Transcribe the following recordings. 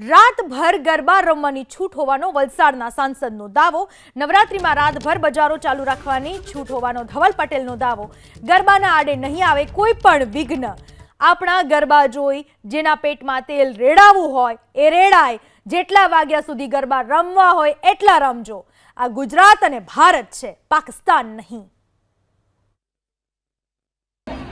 રાતભર ગરબા રમવાની છૂટ હોવાનો વલસાડના સાંસદનો દાવો. નવરાત્રીમાં રાતભર બજારો ચાલુ રાખવાની છૂટ હોવાનો ધવલ પટેલનો દાવો. ગરબાના આડે નહીં આવે કોઈ પણ વિઘ્ન. આપણા ગરબા જોઈ જેના પેટમાં તેલ રેડાવવું હોય, એ રેડાય. જેટલા વાગ્યા સુધી ગરબા રમવા હોય, એટલા રમજો. આ ગુજરાત અને ભારત છે, પાકિસ્તાન નહીં.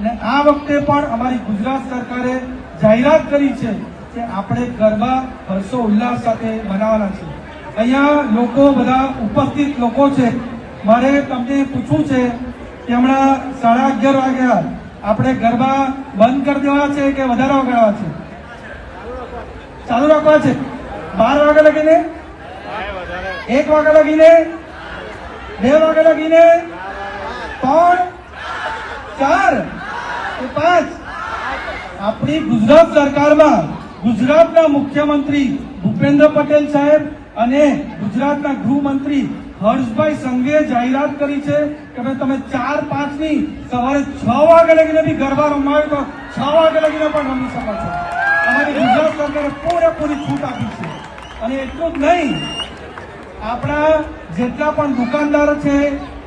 ને આ વખતે પણ અમારી ગુજરાત સરકારે જાહેરાત કરી છે કે આપણે ગરબા, હર્ષો, ઉલ્લાસ સાથે મનાવવાના છે અહીંયા લોકો બધા ઉપસ્થિત લોકો છે. મારે તમને પૂછવું છે કે હમણાં સાડા અગિયાર વાગ્યા. આપણે ગરબા બંધ કરી દેવા છે કે વધારે વગાડવા છે? ચાલુ રાખવા છે? બાર વાગે લગીને? એક વાગે લગીને? બે વાગે લગીને? ત્રણ? ચાર? પાંચ? આપણી ગુજરાત સરકારમાં ગુજરાતના મુખ્યમંત્રી ભૂપેન્દ્ર પટેલ સાહેબ અને ગુજરાતના ગૃહમંત્રી હર્ષભાઈ સંઘે જાહેરાત કરી છે કે ભાઈ તમે ચાર પાંચની સવારે છ વાગે લગીને બી ગરબા રમાવે તો છ વાગે લગીને પણ રમી શકો છો. અમારી ગુજરાત સરકારે પૂરેપૂરી છૂટ આપી છે. અને એટલું જ નહીં, આપણા જેટલા પણ દુકાનદારો છે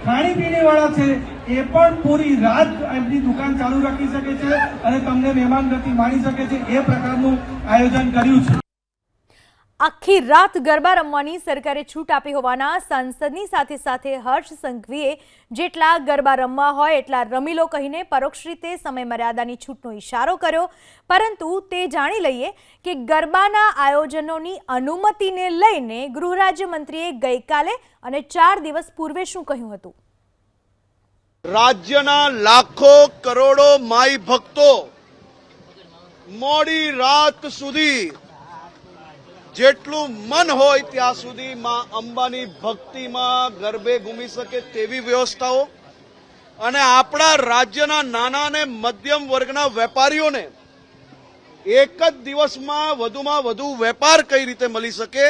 ખાણીપીણી વાળા છે એ પણ પૂરી રાત એમની દુકાન ચાલુ રાખી શકે છે અને તમને મહેમાન ગતિ માણી શકે છે એ પ્રકારનું આયોજન કર્યું છે. આખી રાત ગરબા રમવાની સરકારે છૂટ આપી હોવાના સાંસદની સાથે સાથે હર્ષ સંઘવીએ જેટલા ગરબા રમવા હોય એટલા રમી લો કહીને પરોક્ષ રીતે સમય મર્યાદાની છૂટનો ઇશારો કર્યો. પરંતુ તે જાણી લઈએ કે ગરબાના આયોજનોની અનુમતિને લઈને ગૃહ રાજ્યમંત્રીએ ગઈકાલે અને ચાર દિવસ પૂર્વે શું કહ્યું હતું? રાજ્યના લાખો કરોડો માઈ ભક્તો મોડી રાત સુધી જેટલું મન હોય ત્યાં સુધી માં અંબાની ભક્તિમાં ગરબે ઘૂમી શકે તેવી વ્યવસ્થાઓ અને આપણા રાજ્યના નાના અને મધ્યમ વર્ગના વેપારીઓને એક જ દિવસમાં વધુમાં વધુ વેપાર કઈ રીતે મળી શકે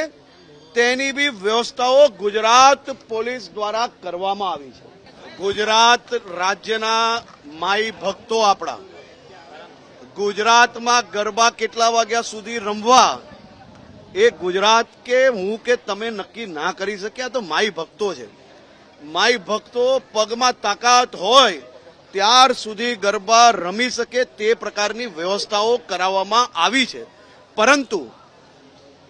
તેની બી વ્યવસ્થાઓ ગુજરાત પોલીસ દ્વારા કરવામાં આવી છે. ગુજરાત રાજ્યના માઈ ભક્તો આપણા. ગુજરાતમાં ગરબા કેટલા વાગ્યા સુધી રમવા? એ ગુજરાત કે હું કે તમે નક્કી ના કરી શક્યા તો માઈ ભક્તો છે. માઈ ભક્તો પગમાં તાકાત હોય ત્યાર સુધી ગરબા રમી શકે તે પ્રકારની વ્યવસ્થાઓ કરાવવામાં આવી છે. પરંતુ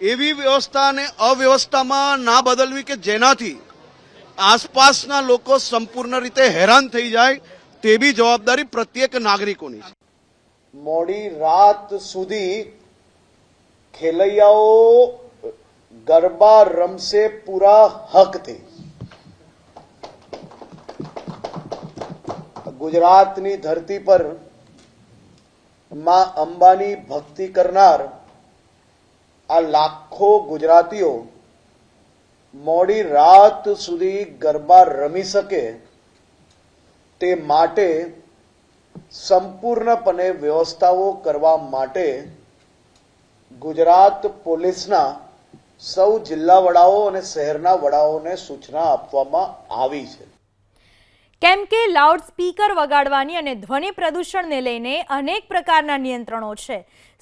એવી વ્યવસ્થાને અવ્યવસ્થામાં ના બદલવી કે જેનાથી આસપાસના લોકો સંપૂર્ણ રીતે હેરાન થઈ જાય તેવી જવાબદારી પ્રત્યેક નાગરિકોની છે. મોડી રાત સુધી ખેલૈયાઓ ગરબા રમશે પૂરા હકથી. ગુજરાતની ધરતી પરમાં અંબાની ભક્તિ કરનાર આ લાખો ગુજરાતીઓ મોડી રાત સુધી ગરબા રમી શકે તે માટે સંપૂર્ણપણે વ્યવસ્થાઓ કરવા માટે ગુજરાત પોલીસના સૌ જિલ્લા વડાઓ અને શહેરના વડાઓને સૂચના આપવામાં આવી છે. કેમ કે લાઉડ સ્પીકર વગાડવાની અને ધ્વનિ પ્રદૂષણને લઈને અનેક પ્રકારના નિયંત્રણો છે.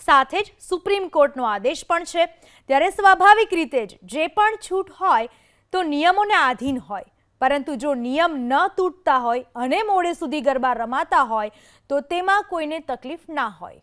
સાથે જ સુપ્રીમ કોર્ટનો આદેશ પણ છે. ત્યારે સ્વાભાવિક રીતે જ જે પણ છૂટ હોય તો નિયમોને આધીન હોય. પરંતુ જો નિયમ ન તૂટતા હોય અને મોડે સુધી ગરબા રમાતા હોય તો તેમાં કોઈને તકલીફ ના હોય.